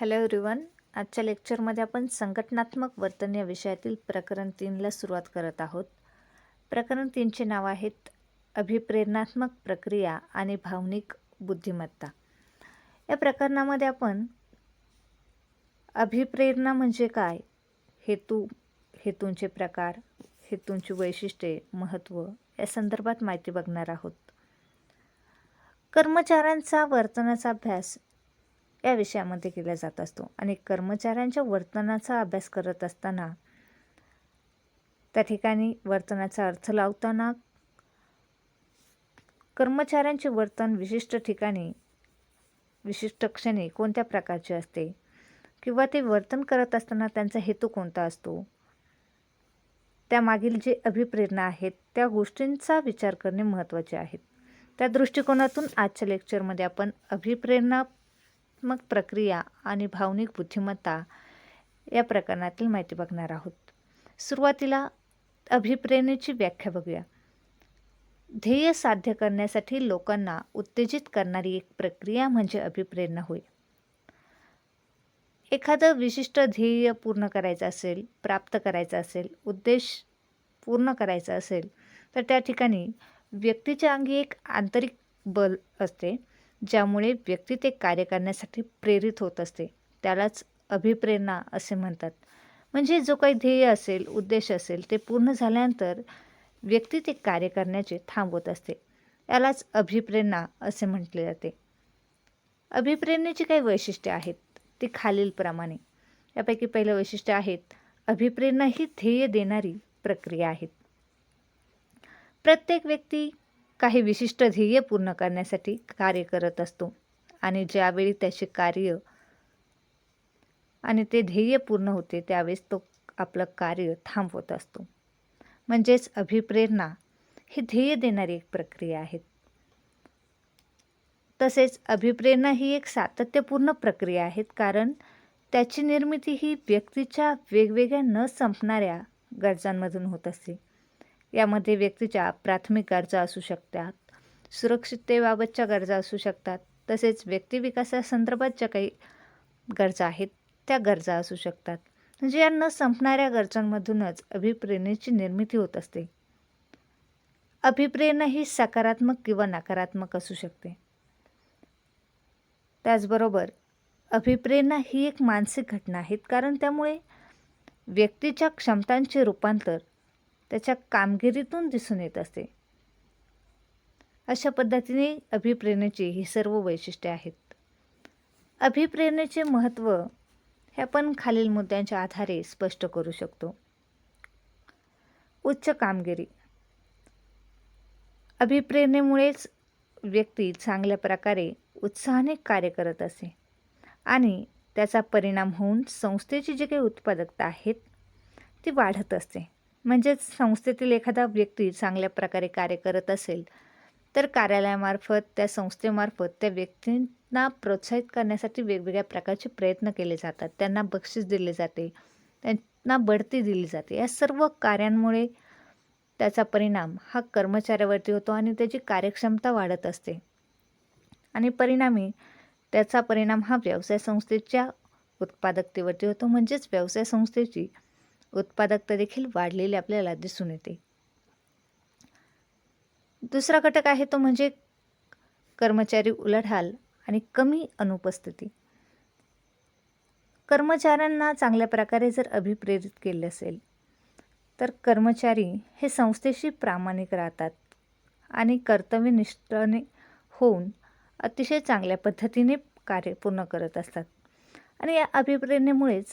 Hello everyone. आजच्या लेक्चरमध्ये आपण संघटनात्मक वर्तन या विषयातील प्रकरण तीनला सुरुवात करत आहोत. प्रकरण तीनचे नाव आहेत अभिप्रेरणात्मक प्रक्रिया आणि भावनिक बुद्धिमत्ता. या प्रकरणामध्ये आपण अभिप्रेरणा म्हणजे काय? हेतू हेतूंचे प्रकार हेतूंची वैशिष्ट्ये महत्त्व या संदर्भात माहिती बघणार आहोत. कर्मचाऱ्यांचा वर्तनाचा अभ्यास या विषयामध्ये केला जात असतो. आणि कर्मचाऱ्यांच्या वर्तनाचा अभ्यास करत असताना त्या ठिकाणी वर्तनाचा अर्थ लावताना कर्मचाऱ्यांचे वर्तन विशिष्ट ठिकाणी विशिष्ट क्षणी कोणत्या प्रकारचे असते किंवा ते वर्तन करत असताना त्यांचा हेतू कोणता असतो? त्यामागील जे अभिप्रेरणा आहेत त्या गोष्टींचा विचार करणे महत्त्वाचे आहेत. त्या दृष्टिकोनातून आजच्या लेक्चरमध्ये आपण अभिप्रेरणा भावनात्मक प्रक्रिया आणि भावनिक बुद्धिमत्ता या प्रकरणातील माहिती बघणार आहोत. सुरुवातीला अभिप्रेरणेची व्याख्या बघूया. ध्येय साध्य करण्यासाठी लोकांना उत्तेजित करणारी एक प्रक्रिया म्हणजे अभिप्रेरणा होय. एखादं विशिष्ट ध्येय पूर्ण करायचं असेल प्राप्त करायचं असेल उद्देश पूर्ण करायचा असेल तर त्या ठिकाणी व्यक्तीच्या अंगी एक आंतरिक बल असते. ज्यामुळे व्यक्ती ते कार्य करण्यासाठी प्रेरित होत असते. त्यालाच अभिप्रेरणा असे म्हणतात. म्हणजे जो काही ध्येय असेल उद्देश असेल ते पूर्ण झाल्यानंतर व्यक्ती ते कार्य करण्याचे थांबवत असते. यालाच अभिप्रेरणा असे म्हटले जाते. अभिप्रेरणेची काही वैशिष्ट्ये आहेत ती खालीलप्रमाणे. यापैकी पहिलं वैशिष्ट्य आहेत अभिप्रेरणा ही ध्येय देणारी प्रक्रिया आहेत प्रत्येक व्यक्ती काही विशिष्ट ध्येय पूर्ण करण्यासाठी कार्य करत असतो. आणि ज्यावेळी त्याचे कार्य आणि ते ध्येय पूर्ण होते त्यावेळेस तो आपलं कार्य थांबवत असतो. म्हणजेच अभिप्रेरणा ही ध्येय देणारी एक प्रक्रिया आहे. तसेच अभिप्रेरणा ही एक सातत्यपूर्ण प्रक्रिया आहे कारण त्याची निर्मिती ही व्यक्तीच्या वेगवेगळ्या न संपणाऱ्या गरजांमधून होत असते. यामध्ये व्यक्तीच्या प्राथमिक गरजा असू शकतात. सुरक्षिततेबाबतच्या गरजा असू शकतात. तसेच व्यक्तिविकासासंदर्भात ज्या काही गरजा आहेत त्या गरजा असू शकतात. म्हणजे या न संपणाऱ्या गरजांमधूनच अभिप्रेरणेची निर्मिती होत असते. अभिप्रेरणा ही सकारात्मक किंवा नकारात्मक असू शकते. त्याचबरोबर अभिप्रेरणा ही एक मानसिक घटना आहे. कारण त्यामुळे व्यक्तीच्या क्षमतांचे रूपांतर त्याच्या कामगिरीतून दिसून येत असते. अशा पद्धतीने अभिप्रेरणेची ही सर्व वैशिष्ट्ये आहेत. अभिप्रेरणेचे महत्त्व हे आपण खालील मुद्द्यांच्या आधारे स्पष्ट करू शकतो. उच्च कामगिरी. अभिप्रेरणेमुळेच व्यक्ती चांगल्या प्रकारे उत्साहाने कार्य करत असे आणि त्याचा परिणाम होऊन संस्थेची जी काही उत्पादकता आहेत ती वाढत असते. म्हणजेच संस्थेतील एखादा व्यक्ती चांगल्या प्रकारे कार्य करत असेल तर कार्यालयामार्फत त्या संस्थेमार्फत त्या व्यक्तींना प्रोत्साहित करण्यासाठी वेगवेगळ्या प्रकारचे प्रयत्न केले जातात. त्यांना बक्षीस दिले जाते त्यांना बढती दिली जाते. या सर्व कार्यांमुळे त्याचा परिणाम हा कर्मचाऱ्यावरती होतो आणि त्याची कार्यक्षमता वाढत असते. आणि परिणामी त्याचा परिणाम हा व्यवसाय संस्थेच्या उत्पादकतेवरती होतो. म्हणजेच व्यवसाय संस्थेची उत्पादकता देखील वाढलेली आपल्याला दिसून येते. दुसरा घटक आहे तो म्हणजे कर्मचारी उलाढाल आणि कमी अनुपस्थिती. कर्मचाऱ्यांना चांगल्या प्रकारे जर अभिप्रेरित केले असेल तर कर्मचारी हे संस्थेशी प्रामाणिक राहतात आणि कर्तव्यनिष्ठाने होऊन अतिशय चांगल्या पद्धतीने कार्य पूर्ण करत असतात. आणि या अभिप्रेरणेमुळेच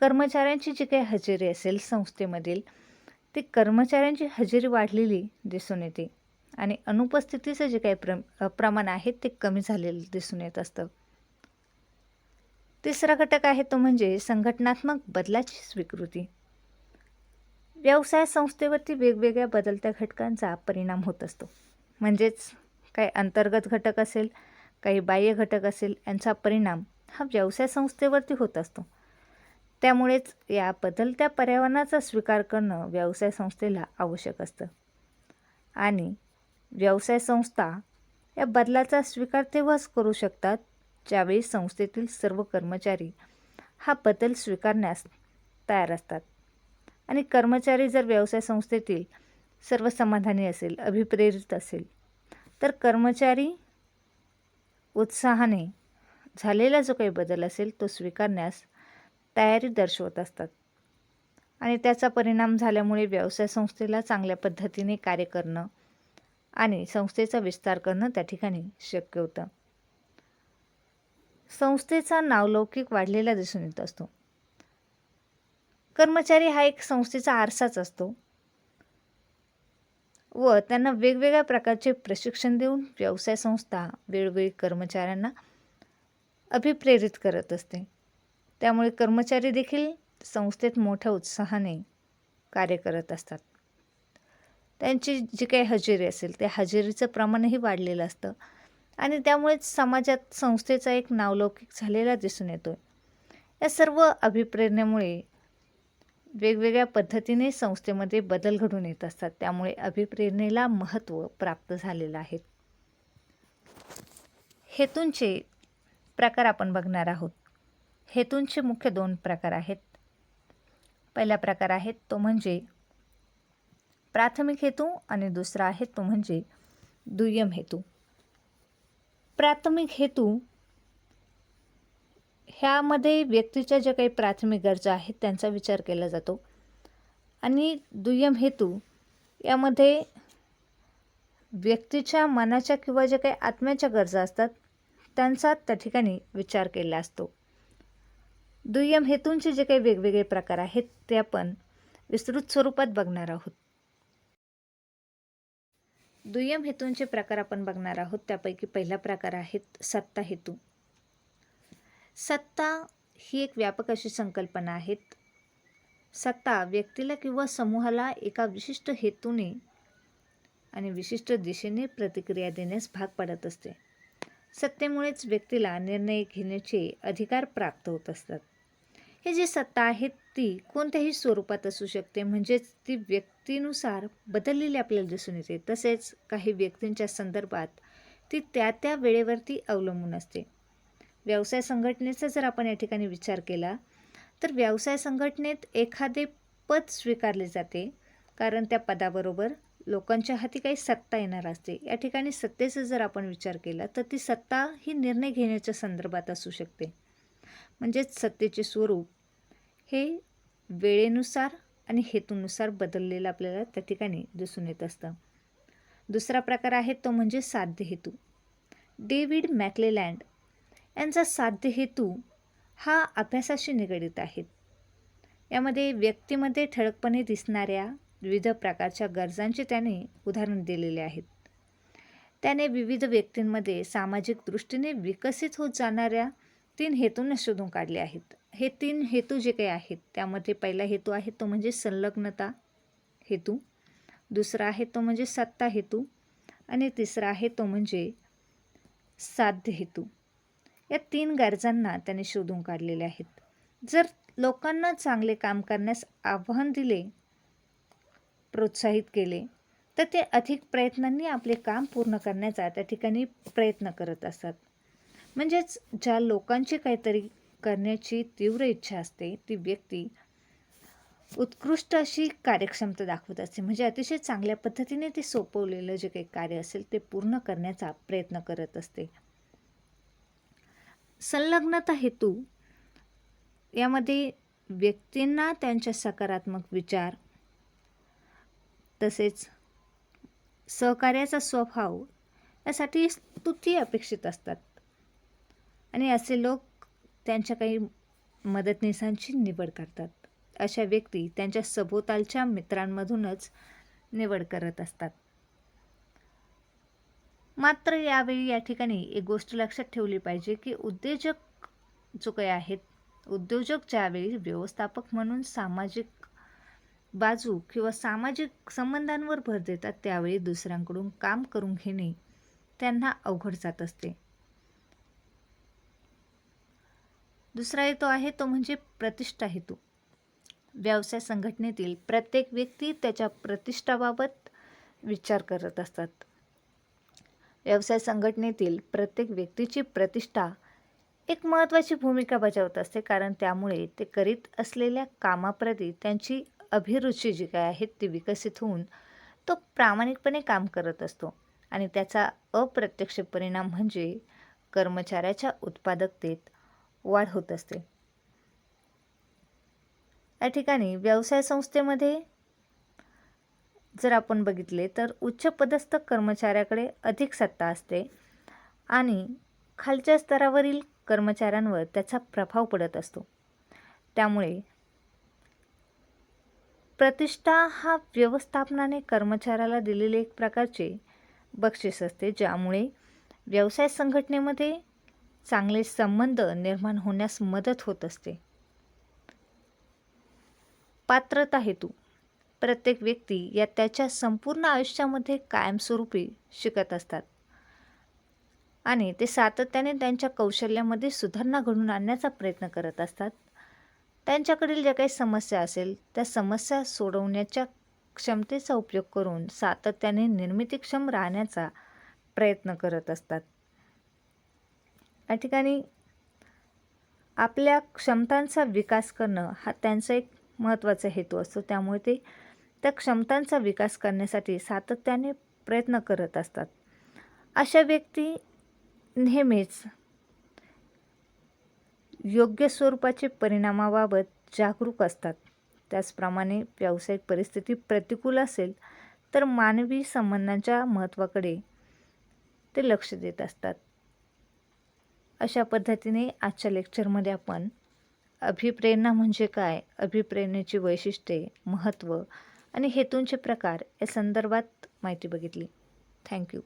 कर्मचाऱ्यांची जी काही हजेरी असेल संस्थेमधील ती कर्मचाऱ्यांची हजेरी वाढलेली दिसून येते. आणि अनुपस्थितीचं जे काही प्र प्रमाण आहे ते कमी झालेलं दिसून येत असतं. तिसरा घटक आहे तो म्हणजे संघटनात्मक बदलाची स्वीकृती. व्यवसाय संस्थेवरती वेगवेगळ्या बदलत्या घटकांचा परिणाम होत असतो. म्हणजेच काही अंतर्गत घटक असेल काही बाह्य घटक असेल यांचा परिणाम हा व्यवसाय संस्थेवरती होत असतो. त्यामुळेच या बदलत्या पर्यावरणाचा स्वीकार करणं व्यवसाय संस्थेला आवश्यक असतं. आणि व्यवसाय संस्था या बदलाचा स्वीकार तेव्हाच करू शकतात ज्यावेळी संस्थेतील सर्व कर्मचारी हा बदल स्वीकारण्यास तयार असतात. आणि कर्मचारी जर व्यवसाय संस्थेतील सर्व समाधानी असेल अभिप्रेरित असेल तर कर्मचारी उत्साहाने झालेला जो काही बदल असेल तो स्वीकारण्यास तयारी दर्शवत असतात. आणि त्याचा परिणाम झाल्यामुळे व्यवसाय संस्थेला चांगल्या पद्धतीने कार्य करणं आणि संस्थेचा विस्तार करणं त्या ठिकाणी शक्य होतं. संस्थेचा नावलौकिक वाढलेला दिसून येत असतो. कर्मचारी हा एक संस्थेचा आरसाच असतो. व त्यांना वेगवेगळ्या प्रकारचे प्रशिक्षण देऊन व्यवसाय संस्था वेळोवेळी कर्मचाऱ्यांना अभिप्रेरित करत असते. त्यामुळे कर्मचारी देखील संस्थेत मोठ्या उत्साहाने कार्य करत असतात. त्यांची जी काही हजेरी असेल त्या हजेरीचं प्रमाणही वाढलेलं असतं. आणि त्यामुळेच समाजात संस्थेचा एक नावलौकिक झालेला दिसून येतो या सर्व अभिप्रेरणेमुळे वेगवेगळ्या पद्धतीने संस्थेमध्ये बदल घडून येत असतात. त्यामुळे अभिप्रेरणेला महत्त्व प्राप्त झालेलं आहे. हेतूंचे प्रकार आपण बघणार आहोत. हेतूंचे मुख्य दोन प्रकार आहेत. पहिला प्रकार आहे तो म्हणजे प्राथमिक हेतू आणि दुसरा आहे तो म्हणजे दुय्यम हेतू. प्राथमिक हेतू ह्यामध्ये व्यक्तीच्या ज्या काही प्राथमिक गरजा आहेत त्यांचा विचार केला जातो. आणि दुय्यम हेतू यामध्ये व्यक्तीच्या मनाच्या किंवा ज्या काही आत्म्याच्या गरजा असतात त्यांचा त्या ठिकाणी विचार केला असतो. दुय्यम हेतूंचे जे काही वेगवेगळे प्रकार आहेत ते आपण विस्तृत स्वरूपात बघणार आहोत. दुय्यम हेतूंचे प्रकार आपण बघणार आहोत. त्यापैकी पहिला प्रकार आहेत सत्ता हेतू. सत्ता ही एक व्यापक अशी संकल्पना आहे. सत्ता व्यक्तीला किंवा समूहाला एका विशिष्ट हेतूने आणि विशिष्ट दिशेने प्रतिक्रिया देण्यास भाग पडत असते. सत्तेमुळेच व्यक्तीला निर्णय घेण्याचे अधिकार प्राप्त होत असतात. हे जी सत्ता आहे ती कोणत्याही स्वरूपात असू शकते. म्हणजेच ती व्यक्तीनुसार बदललेली आपल्याला दिसून येते. तसेच काही व्यक्तींच्या संदर्भात ती त्या त्या वेळेवरती अवलंबून असते. व्यवसाय संघटनेचा जर आपण या ठिकाणी विचार केला तर व्यवसाय संघटनेत एखादे पद स्वीकारले जाते. कारण त्या पदाबरोबर लोकांच्या हाती काही सत्ता येणार असते. या ठिकाणी सत्तेचा जर आपण विचार केला तर ती सत्ता ही निर्णय घेण्याच्या संदर्भात असू शकते. म्हणजेच सत्तेचे स्वरूप हे वेळेनुसार आणि हेतूनुसार बदललेलं आपल्याला त्या ठिकाणी दिसून येत असतं. दुसरा प्रकार आहे तो म्हणजे साध्य हेतू. डेव्हिड मॅकलेलँड यांचा साध्य हेतू हा अभ्यासाशी निगडित आहेत यामध्ये व्यक्तीमध्ये ठळकपणे दिसणाऱ्या विविध प्रकारच्या गरजांचे त्याने उदाहरण दिलेले आहेत. त्याने विविध व्यक्तींमध्ये सामाजिक दृष्टीने विकसित होत जाणाऱ्या तीन हेतूंना शोधून काढले आहेत. हे तीन हेतू जे काही आहेत त्यामध्ये पहिला हेतू आहे तो म्हणजे संलग्नता हेतू. दुसरा आहे तो म्हणजे सत्ता हेतू. आणि तिसरा आहे तो म्हणजे साध्य हेतू. या तीन गरजांना त्याने शोधून काढलेले आहेत. जर लोकांना चांगले काम करण्यास आव्हान दिले प्रोत्साहित केले तर ते अधिक प्रयत्नांनी आपले काम पूर्ण करण्याचा त्या ठिकाणी प्रयत्न करत असतात. म्हणजेच ज्या लोकांची काहीतरी करण्याची तीव्र इच्छा असते ती व्यक्ती उत्कृष्ट अशी कार्यक्षमता दाखवत असते. म्हणजे अतिशय चांगल्या पद्धतीने ते सोपवलेलं जे काही कार्य असेल ते पूर्ण करण्याचा प्रयत्न करत असते. संलग्नता हेतू यामध्ये व्यक्तींना त्यांच्या सकारात्मक विचार तसेच सहकार्याचा स्वभाव यासाठी स्तुती अपेक्षित असतात. आणि असे लोक त्यांच्या काही मदतनीसांची निवड करतात. अशा व्यक्ती त्यांच्या सभोवतालच्या मित्रांमधूनच निवड करत असतात. मात्र यावेळी या ठिकाणी एक गोष्ट लक्षात ठेवली पाहिजे की उद्योजक जो काही आहेत उद्योजक ज्यावेळी व्यवस्थापक म्हणून सामाजिक बाजू किंवा सामाजिक संबंधांवर भर देतात त्यावेळी दुसऱ्यांकडून काम करून घेणे त्यांना अवघड जात असते. दुसरा हेतू आहे तो म्हणजे प्रतिष्ठा हेतू. व्यवसाय संघटनेतील प्रत्येक व्यक्ती त्याच्या प्रतिष्ठाबाबत विचार करत असतात. व्यवसाय संघटनेतील प्रत्येक व्यक्तीची प्रतिष्ठा एक महत्त्वाची भूमिका बजावत असते कारण त्यामुळे ते करीत असलेल्या कामाप्रती त्यांची अभिरुची जी काय आहे ती विकसित होऊन तो प्रामाणिकपणे काम करत असतो. आणि त्याचा अप्रत्यक्ष परिणाम म्हणजे कर्मचाऱ्याच्या उत्पादकतेत वाढ होत असते. या ठिकाणी व्यवसाय संस्थेमध्ये जर आपण बघितले तर उच्च पदस्थ कर्मचाऱ्याकडे अधिक सत्ता असते आणि खालच्या स्तरावरील कर्मचाऱ्यांवर त्याचा प्रभाव पडत असतो. त्यामुळे प्रतिष्ठा हा व्यवस्थापनाने कर्मचाऱ्याला दिलेले एक प्रकारचे बक्षीस असते ज्यामुळे व्यवसाय संघटनेमध्ये चांगले संबंध निर्माण होण्यास मदत होत असते. पात्रता हेतू. प्रत्येक व्यक्ती या त्याच्या संपूर्ण आयुष्यामध्ये कायमस्वरूपी शिकत असतात. आणि ते सातत्याने त्यांच्या कौशल्यामध्ये सुधारणा घडून आणण्याचा प्रयत्न करत असतात. त्यांच्याकडील ज्या काही समस्या असेल त्या समस्या सोडवण्याच्या क्षमतेचा उपयोग करून सातत्याने निर्मितीक्षम राहण्याचा प्रयत्न करत असतात. या ठिकाणी आपल्या क्षमतांचा विकास करणं हा त्यांचा एक महत्त्वाचा हेतू असतो. त्यामुळे ते त्या क्षमतांचा विकास करण्यासाठी सातत्याने प्रयत्न करत असतात. अशा व्यक्ती नेहमीच योग्य स्वरूपाचे परिणामाबाबत जागरूक असतात. त्याचप्रमाणे व्यावसायिक परिस्थिती प्रतिकूल असेल तर मानवी संबंधांच्या महत्त्वाकडे ते लक्ष देत असतात. अशा पद्धतीने आजच्या लेक्चरमध्ये आपण अभिप्रेरणा म्हणजे काय अभिप्रेरणेची वैशिष्ट्ये महत्त्व आणि हेतूंचे प्रकार या संदर्भात माहिती बघितली. थँक्यू